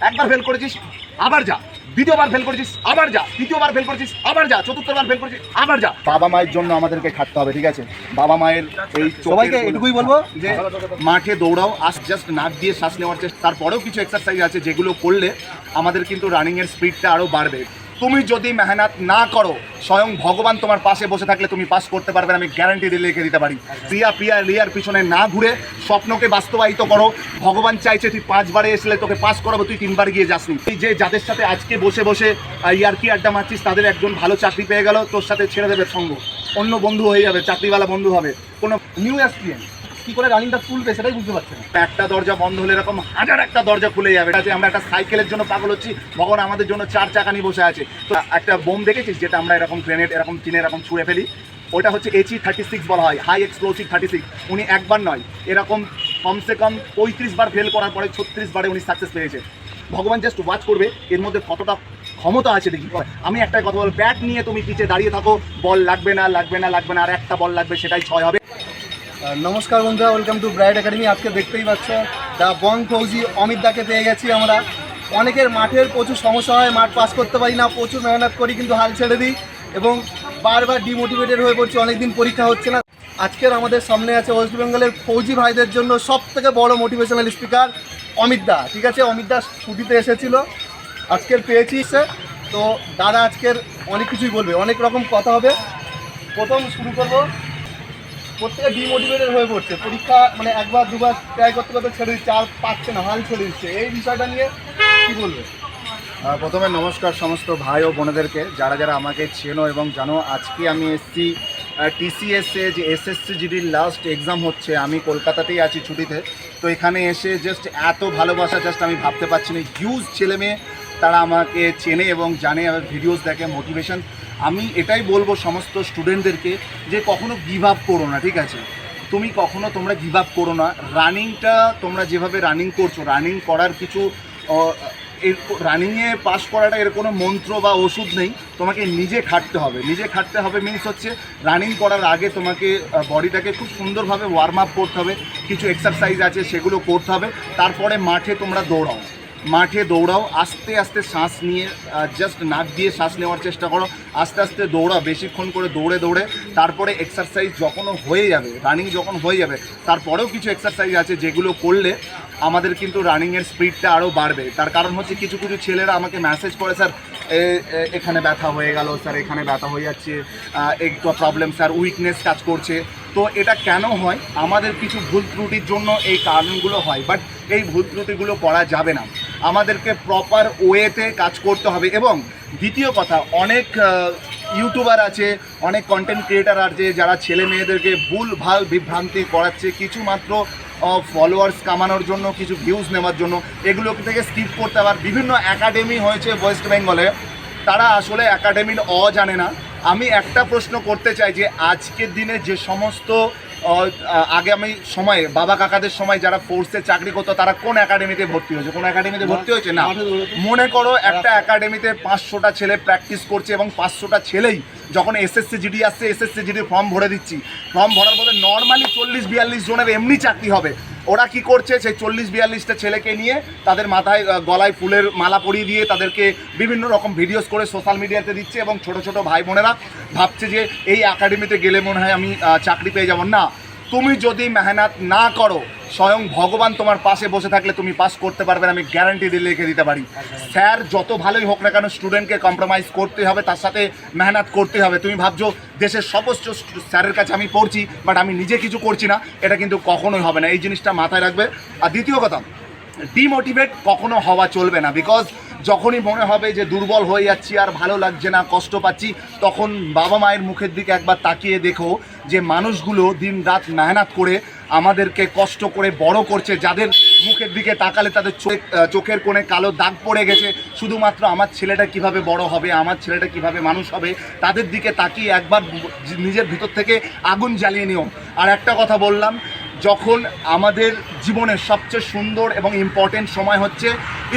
একবার ফেল করেছিস আবার যা। দ্বিতীয়বার ফেল করেছিস আবার যা। তৃতীয়বার ফেল করেছিস আবার যা। চতুর্থবার ফেল করেছিস আবার যা। বাবা মায়ের জন্য আমাদেরকে খাটতে হবে ঠিক আছে? বাবা মায়ের এই সবাইকে এটুকুই বলব যে মাঠে দৌড়াও আস জাস্ট নাক দিয়ে শ্বাস নেওয়ার চেষ্টা তারপরেও কিছু এক্সারসাইজ আছে যেগুলো করলে আমাদের কিন্তু রানিংয়ের স্পিডটা আরও বাড়বে। তুমি যদি মেহনত না করো, স্বয়ং ভগবান তোমার পাশে বসে থাকলে তুমি পাস করতে পারবে আমি গ্যারান্টি দিয়ে লিখে দিতে পারি। প্রিয়া প্রিয়া, রিয়ার পিছনে না ঘুরে স্বপ্নকে বাস্তবায়িত করো। ভগবান চাইছে তুই পাঁচবারে এসলে তোকে পাস করাবো, তুই তিনবার গিয়ে যাসনি। তুই যে যাদের সাথে আজকে বসে বসে ইয়ার্কি আড্ডা মারছিস, তাদের একজন ভালো চাকরি পেয়ে গেল, তোর সাথে ছেড়ে দেবে সঙ্গ। অন্য বন্ধু হয়ে যাবে, চাকরিওয়ালা বন্ধু হবে। কোনো নিউ এক্সপিরিয়েন্স কি করে রানিংটা তুলবে সেটাই বুঝতে পারছি না। একটা দরজা বন্ধ হলে এরকম হাজার একটা দরজা খুলে যাবে। এটা আমরা একটা সাইকেলের জন্য পাগল হচ্ছি, ভগবান আমাদের জন্য চার চাকা নিয়ে বসে আছে। তো একটা বোম দেখেছিস যেটা আমরা এরকম গ্রেনেড এরকম টিনে এরকম ছুঁড়ে ফেলি? ওটা হচ্ছে এইচি থার্টি সিক্স বলা হয় হাই এক্সপ্লোসিভ থার্টি সিক্স উনি একবার নয়, এরকম কমসে কম পঁয়ত্রিশ বার ফেল করার পরে ছত্রিশ বারে উনি সাকসেস পেয়েছে। ভগবান জাস্ট ওয়াচ করবে, এর মধ্যে কতটা ক্ষমতা আছে দেখি। আমি একটাই কথা বলব ব্যাট নিয়ে তুমি পিছে দাঁড়িয়ে থাকো বল লাগবে না লাগবে না লাগবে না, আর একটা বল লাগবে সেটাই ছয় হবে। নমস্কার বন্ধুরা ওয়েলকাম টু ব্রাইট একাডেমি আজকে দেখতেই পাচ্ছ দা বং ফৌজি অমিত দাকে পেয়ে গেছি আমরা। অনেকের মাঠের প্রচুর সমস্যা হয়, মাঠ পাস করতে পারি না, প্রচুর মেহনত করি, কিন্তু হাল ছেড়ে দিই এবং বারবার ডিমোটিভেটেড হয়ে পড়ছি, অনেকদিন পরীক্ষা হচ্ছে না। আজকের আমাদের সামনে আছে ওয়েস্ট বেঙ্গলের ফৌজি ভাইদের জন্য সব থেকে বড় মোটিভেশনাল স্পিকার অমিত দা। ঠিক আছে, অমিত দা ছুটিতে এসেছিল, আজকের পেয়েছি সে। তো দাদা আজকের অনেক কিছুই বলবে, অনেক রকম কথা হবে। প্রথম শুরু করব। প্রত্যেকে ডিমোটিভেটেড হয়ে পড়ছে। পরীক্ষা মানে একবার, দুবার ট্রাই করতে করতে ছেড়ে দিচ্ছে, আর পাচ্ছে না, হাল ছেড়ে দিচ্ছে। এই বিষয়টা নিয়ে কি বলবে? প্রথমে নমস্কার সমস্ত ভাই ও বোনেদেরকে। যারা যারা আমাকে চেনো এবং জানো, আজকে আমি এসছি টিসিএসে যে এসএসসি জিডির লাস্ট এক্সাম হচ্ছে। আমি কলকাতাতেই আছি ছুটিতে। তো এখানে এসে জাস্ট এত ভালোবাসা জাস্ট আমি ভাবতে পারছি না। হিউজ ছেলে মেয়ে তারা আমাকে চেনে এবং জানে আমার ভিডিওস দেখে মোটিভেশন আমি এটাই বলব সমস্ত স্টুডেন্টদেরকে যে কখনো গিভ আপ করো না, ঠিক আছে? তুমি কখনো তোমরা গিভ আপ করো না। রানিংটা তোমরা যেভাবে রানিং করছ রানিং করার কিছু এর রানিংয়ে পাস করাটা এর কোনো মন্ত্র বা ওষুধ নেই। তোমাকে নিজে খাটতে হবে। নিজে খাটতে হবে মিনস হচ্ছে রানিং করার আগে তোমাকে বডিটাকে খুব সুন্দরভাবে ওয়ার্ম আপ করতে হবে। কিছু এক্সারসাইজ আছে সেগুলো করতে হবে। তারপরে মাঠে তোমরা দৌড়াও। মাঠে দৌড়াও, আস্তে আস্তে শ্বাস নিয়ে জাস্ট নাক দিয়ে শ্বাস নেওয়ার চেষ্টা করো, আস্তে আস্তে দৌড়াও, বেশিক্ষণ করে দৌড়ে দৌড়ে, তারপরে এক্সারসাইজ যখনও হয়ে যাবে রানিং যখন হয়ে যাবে, তারপরেও কিছু এক্সারসাইজ আছে যেগুলো করলে আমাদের কিন্তু রানিংয়ের স্পিডটা আরও বাড়বে। তার কারণ হচ্ছে কিছু কিছু ছেলেরা আমাকে মেসেজ করে, স্যার এখানে ব্যথা হয়ে গেল, স্যার, এখানে ব্যথা হয়ে যাচ্ছে একটু প্রবলেম স্যার উইকনেস কাজ করছে। তো এটা কেন হয়? আমাদের কিছু ভুল ত্রুটির জন্য এই কারণগুলো হয় বাট এই ভুল ত্রুটিগুলো করা যাবে না। আমাদেরকে প্রপার ওয়েতে কাজ করতে হবে এবং দ্বিতীয় কথা, অনেক ইউটিউবার আছে, অনেক কন্টেন্ট ক্রিয়েটার আছে, যারা ছেলে মেয়েদেরকে ভুল, ভালো বিভ্রান্তি করাচ্ছে কিছু মাত্র ফলোয়ার্স কামানোর জন্য, কিছু ভিউজ নেওয়ার জন্য এগুলো থেকে স্কিপ করতে আবার বিভিন্ন একাডেমি হয়েছে ওয়েস্ট বেঙ্গলে তারা আসলে একাডেমির অ জানে না। আমি একটা প্রশ্ন করতে চাই যে, আজকের দিনে যে সমস্ত আহ, আমি সময়ে বাবা কাকাদের সময় যারা ফোর্সে চাকরি করতো তারা কোন একাডেমিতে ভর্তি হয়েছে? কোন একাডেমিতে ভর্তি হয়েছে? না। মনে করো একটা একাডেমিতে পাঁচশোটা ছেলে প্র্যাকটিস করছে এবং পাঁচশোটা ছেলেই যখন এসএসসি জিডি আসছে এসএসসি জিডি ফর্ম ভরে দিচ্ছি। ফর্ম ভরার পরে নর্মালি চল্লিশ বিয়াল্লিশ জনের এমনি চাকরি হবে। ওরা কি করছে, সেই চল্লিশ বিয়াল্লিশটা ছেলেকে নিয়ে তাদের মাথায় গলায় ফুলের মালা পরিয়ে দিয়ে তাদেরকে বিভিন্ন রকম ভিডিওস করে সোশ্যাল মিডিয়াতে দিচ্ছে এবং ছোট ছোট ভাই বোনেরা ভাবছে যে এই একাডেমিতে গেলে মনে হয় আমি চাকরি পেয়ে যাব। না, তুমি যদি মেহনত না করো স্বয়ং ভগবান তোমার পাশে বসে থাকলে তুমি পাস করতে পারবে, আমি গ্যারান্টি দিয়ে লিখে দিতে পারি। স্যার, যত ভালোই হোক না কেন স্টুডেন্টকে কম্প্রোমাইজ করতে হবে, তার সাথে মেহনত করতে হবে। তুমি ভাবছ, দেশের সমস্ত স্যারের কাছে আমি পড়ছি বাট আমি নিজে কিছু করছি না, এটা কিন্তু কখনোই হবে না। এই জিনিসটা মাথায় রাখবে। আর দ্বিতীয় কথা ডিমোটিভেট কখনো হওয়া চলবে না বিকজ যখনই মনে হবে যে দুর্বল হয়ে যাচ্ছি, আর ভালো লাগছে না, কষ্ট পাচ্ছি, তখন বাবা মায়ের মুখের দিকে একবার তাকিয়ে দেখো যে মানুষগুলো দিন রাত মেহনত করে আমাদেরকে কষ্ট করে বড় করছে, যাদের মুখের দিকে তাকালে তাদের চোখ চোখের কোণে কালো দাগ পড়ে গেছে। শুধুমাত্র আমার ছেলেটা কীভাবে বড় হবে, আমার ছেলেটা কীভাবে মানুষ হবে, তাদের দিকে তাকিয়ে একবার নিজের ভিতর থেকে আগুন জ্বালিয়ে নিও। আর একটা কথা বললাম, যখন আমাদের জীবনের সবচেয়ে সুন্দর এবং ইম্পর্টেন্ট সময় হচ্ছে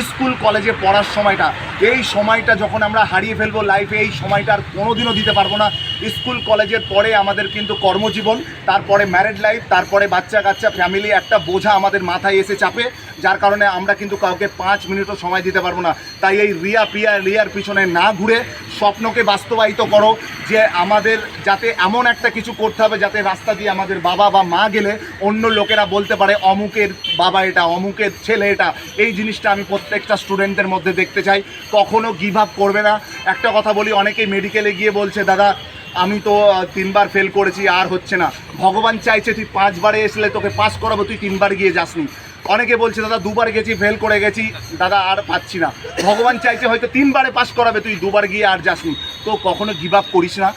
স্কুল, কলেজে পড়ার সময়টা, এই সময়টা যখন আমরা হারিয়ে ফেলব লাইফে এই সময়টা আর কোনোদিনও দিতে পারব না। স্কুল, কলেজের পরে আমাদের কিন্তু কর্মজীবন, তারপরে ম্যারিড লাইফ তারপরে বাচ্চা কাচ্চা ফ্যামিলি একটা বোঝা আমাদের মাথায় এসে চাপে, যার কারণে আমরা কিন্তু কাউকে পাঁচ মিনিটও সময় দিতে পারব না। তাই এই রিয়া পিয়া, রিয়ার পিছনে না ঘুরে স্বপ্নকে বাস্তবায়িত করো, যে আমাদের যাতে এমন একটা কিছু করতে হবে, যাতে রাস্তা দিয়ে আমাদের বাবা বা মা গেলে অন্য লোকেরা বলতে পারে, অমুকের বাবা এটা, অমুকের ছেলে এটা। এই জিনিসটা আমি প্রত্যেকটা স্টুডেন্টদের মধ্যে দেখতে চাই। কখনো গিভ আপ করবে না। একটা কথা বলি, অনেকেই মেডিকেলে গিয়ে বলছে, দাদা আমি তো তিনবার ফেল করেছি, আর হচ্ছে না। ভগবান চাইছে তুই পাঁচবারে এসলে তোকে পাস করাবো, তুই তিনবার গিয়ে যাসনি। অনেকে বলছে, দাদা, দুবার গেছি ফেল করে গেছি, দাদা, আর পাচ্ছি না। ভগবান চাইছে হয়তো তিনবারে পাস করাবে, তুই দুবার গিয়ে আর যাসনি। তো কখনো গিভ আপ করিস না।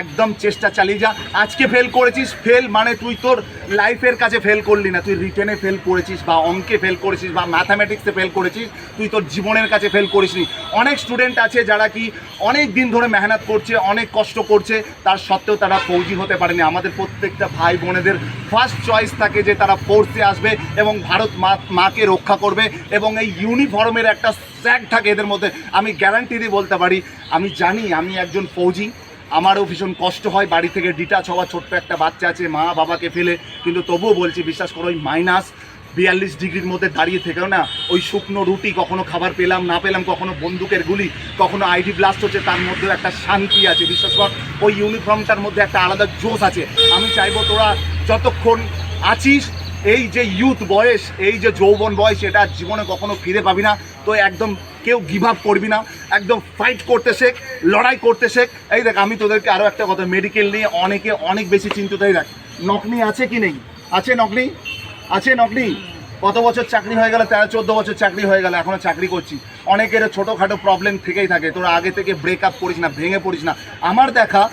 একদম চেষ্টা চালিয়ে যা। আজকে ফেল করেছিস ফেল মানে তুই তোর লাইফের কাছে ফেল করলি না। তুই রিটেনে ফেল করেছিস বা অঙ্কে ফেল করেছিস বা ম্যাথামেটিক্সে ফেল করেছিস, তুই তোর জীবনের কাছে ফেল করিসনি। অনেক স্টুডেন্ট আছে যারা কি অনেক দিন ধরে মেহনত করছে, অনেক কষ্ট করছে, তার সত্ত্বেও তারা ফৌজি হতে পারেনি। আমাদের প্রত্যেকটা ভাই বোনেদের ফার্স্ট চয়েস থাকে যে তারা ফোর্সে আসবে এবং ভারত মা, মাকে রক্ষা করবে এবং এই ইউনিফর্মের একটা স্যাগ থাকে এদের মধ্যে। আমি গ্যারান্টি দিয়ে বলতে পারি, আমি জানি আমি একজন ফৌজি আমারও ভীষণ কষ্ট হয়, বাড়ি থেকে ডিটাচ হওয়া ছোট্ট একটা বাচ্চা আছে, মা বাবাকে ফেলে, কিন্তু তবুও বলছি বিশ্বাস করো ওই মাইনাস বিয়াল্লিশ ডিগ্রির মধ্যে দাঁড়িয়ে থেকেও না, ওই শুকনো রুটি কখনো খাবার পেলাম, না পেলাম, কখনো বন্দুকের গুলি, কখনো আইডি ব্লাস্ট হচ্ছে, তার মধ্যেও একটা শান্তি আছে, বিশ্বাস কর, ওই ইউনিফর্মটার মধ্যে একটা আলাদা জোশ আছে। আমি চাইব তোরা যতক্ষণ আছিস এই যে ইউথ বয়স, এই যে যৌবন বয়স, এটা জীবনে কখনো ফিরে পাবি না। তো একদম কেউ গিভ আপ করবি না। একদম ফাইট করতে শেখ, লড়াই করতে শেখ। এই দেখ, আমি তোদেরকে আরও একটা কথা মেডিকেল নিয়ে অনেকে অনেক বেশি চিন্তিত। এই দেখ, নকনি আছে কি নেই? আছে নকনি? আছে নকনি? কত বছর চাকরি হয়ে গেল? তেরো, চোদ্দ বছর চাকরি হয়ে গেল এখনও চাকরি করছি। অনেকের ছোটোখাটো প্রবলেম থেকেই থাকে। তোরা আগে থেকে ব্রেক আপ করিস না, ভেঙে পড়িস না। আমার দেখা